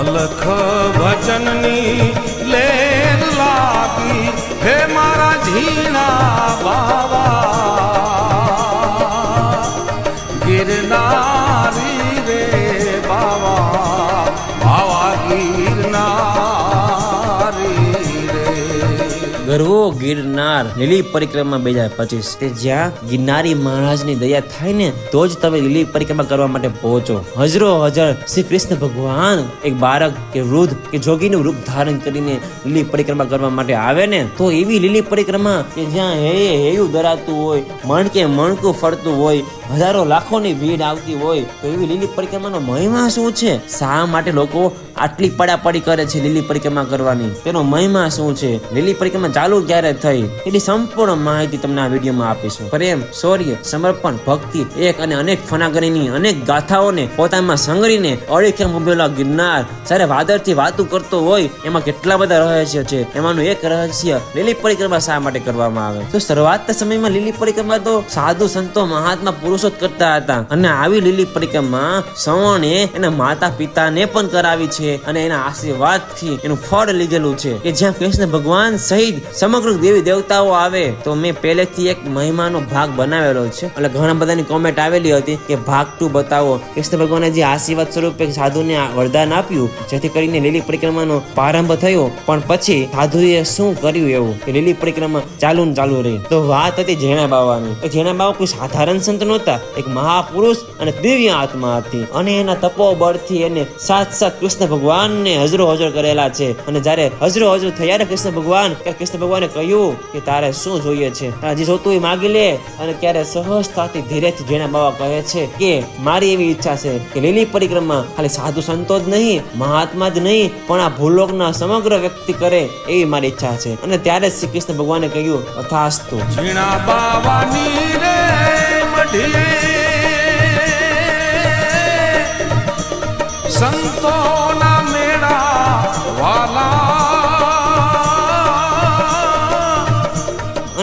અલખ વચનની લેર લાગી. હે મારા ઝીણા બાવા ગિરનારી ગરવો ગિરનાર. લીલી પરિક્રમા બે હજાર પચીસ. કે જ્યાં ગિરનારી મહારાજની દયા થાય ને, તો જ તમે લીલી પરિક્રમા કરવા માટે પહોંચો. હજરો હજાર શ્રી કૃષ્ણ ભગવાન એક બાળક કે વૃદ્ધ કે જોગીનું રૂપ ધારણ કરીને લીલી પરિક્રમા કરવા માટે આવે ને, તો એવી લીલી પરિક્રમા કે જ્યાં હે હેયું ધરાતું હોય, મણકે મણકું ફરતું હોય, હજારો લાખોની ભીડ આવતી હોય, તો એવી લીલી પરિક્રમાનો મહિમા શું છે? શા માટે લોકો આટલી પડાપડી કરે છે લીલી પરિક્રમા કરવાની. તેનો મહિમા શું છે? લીલી પરિક્રમા ચાલુ ક્યારે થઈ? એની સંપૂર્ણ માહિતી તમને આ વિડીયોમાં આપીશું. પ્રેમ, શૌર્ય, સમર્પણ, ભક્તિ, એક અને અનેક ફનાગરીની અનેક ગાથાઓને પોતામાં સંગરીને અડીખમ ઉભેલા ગિરનાર જ્યારે વાદળથી વાતું કરતો હોય, એમાં કેટલા બધા રહસ્ય છે? એમાંનું એક રહસ્ય લીલી પરિક્રમા શા માટે કરવામાં આવે? તો શરૂઆતના સમયમાં લીલી પરિક્રમા તો સાધુ સંતો મહાત્મા પુરુષો કરતા હતા. અને આવી લીલી પરિક્રમા સવણે એના માતા પિતાને પણ કરાવી છે. અને એના આશીર્વાદથી એનું ફળ લીધેલું છે કે જ્યાં કૃષ્ણ ભગવાન સહિત સમગ્ર દેવી દેવતાઓ આવે, તો મેં પહેલેથી એક મહિમાનો ભાગ બનાવેલો છે. એટલે ઘણા બધાની કોમેન્ટ આવેલી હતી કે ભાગ ટુ બતાવો. કૃષ્ણ ભગવાને જે આશીર્વાદ સ્વરૂપે સાધુને વરદાન આપ્યું, જેથી કરીને લીલી પરિક્રમાનો પ્રારંભ થયો. પણ પછી સાધુએ શું કર્યું એવું? કે લીલી પરિક્રમા ચાલુ ને ચાલુ રહી. તો વાત હતી જેણા બાવાની જેણા બાવા કોઈ સાધારણ સંત નહોતા. એક મહાપુરુષ અને દિવ્ય આત્મા હતી. અને એના તપોબળથી એને સાત સાત કૃષ્ણ ભગવાનને હજરો હજર કરેલા છે. અને જ્યારે હજરો હજર થયા ને કૃષ્ણ ભગવાન, ત્યારે કૃષ્ણ ભગવાને કહ્યું કે તારે શું જોઈએ છે? તારે જે જોતું એ માગી લે અને ત્યારે સહજતાથી ધીરેથી જેણા બાવા કહે છે કે, મારી એવી ઈચ્છા છે કે લીલી પરિક્રમા ખાલી સાધુ સંતો જ નહીં, મહાત્મા જ નહીં, પણ આ ભૂલોકના સમગ્ર વ્યક્તિ કરે એવી મારી ઈચ્છા છે. અને ત્યારે શ્રી કૃષ્ણ ભગવાને કહ્યું, અથાસ્તુ. ઝીણા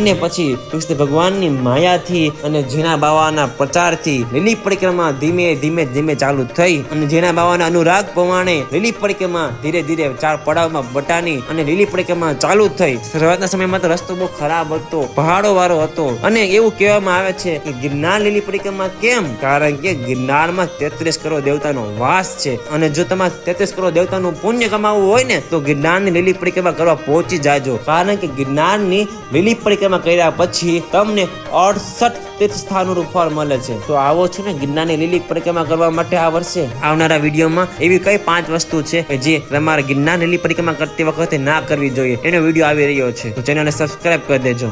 અને પછી કૃષ્ણ ભગવાનની માયાથી અને જીના બાવાના પ્રચારથી લીલી પરિક્રમા ધીમે ધીમે ધીમે ચાલુ થઈ અને જીના બાવાના અનુરાગ પ્રમાણે લીલી પરિક્રમા ધીરે ધીરે ચાર પડાવમાં બટાની અને લીલી પરિક્રમા ચાલુ થઈ. શરૂઆતના સમયમાં તો રસ્તો બહુ ખરાબ હતો, પહાડો વાળો હતો અને એવું કહેવામાં આવે છે કે ગિરનાર લીલી પરિક્રમા કેમ? કારણ કે ગિરનારમાં તેત્રીસ કરોડ દેવતાનો વાસ છે અને જો તમારે તેત્રીસ કરોડ દેવતાનું પુણ્ય કમાવવું હોય ને, તો ગિરનારની લીલી પરિક્રમા કરવા પહોંચી જાજો. કારણ કે ગિરનારની લીલી કર્યા પછી તમને અડસઠ તીર્થ સ્થાનોનું ફળ મળે છે. તો આવો છે ને ગિરનારની લીલી પરિક્રમા કરવા માટે આ વર્ષે? આવનારા વિડીયોમાં એવી કઈ પાંચ વસ્તુ છે જે તમારે ગિરનાર લીલી પરિક્રમા કરતી વખતે ના કરવી જોઈએ. એનો વીડિયો આવી રહ્યો છે. તો ચેનલને સબસ્ક્રાઇબ કરી દેજો.